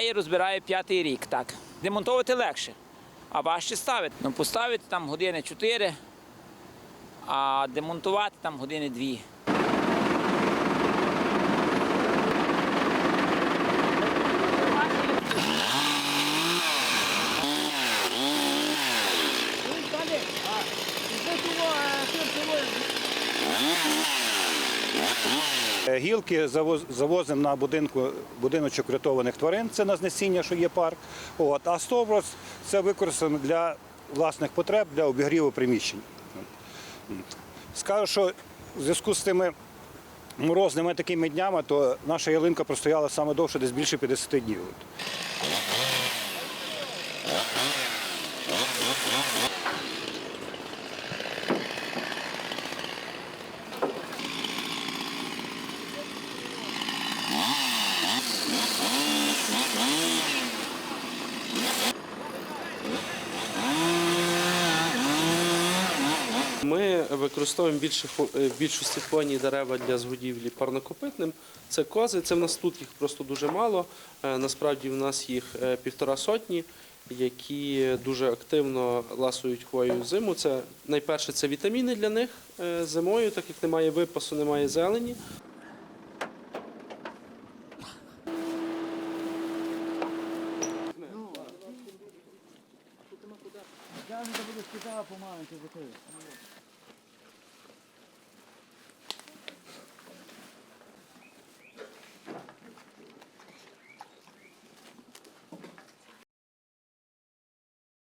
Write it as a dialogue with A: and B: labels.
A: її розбираю п'ятий рік. Так. Демонтувати легше, а важче ставити. Ну, поставити там години 4, а демонтувати там години 2.
B: Е, Гілки завозимо на будинку, будиночок рятованих тварин, це на знесіння, що є парк. От. А стовбур це використано для власних потреб, для обігріву приміщень. Скажу, що в зв'язку з тими морозними такими днями, то наша ялинка простояла саме довше, десь більше 50 днів.
C: Ми використовуємо більше, хво- е, в більшості хвойні дерева для згодівлі парнокопитним. Це кози. Це в нас тут їх просто дуже мало. Е, Насправді в нас їх е, півтора сотні, які дуже активно ласують хвою зиму. Це найперше це вітаміни для них зимою, так як немає випасу, немає зелені.
D: Я не буду спитала помаленьку закрию.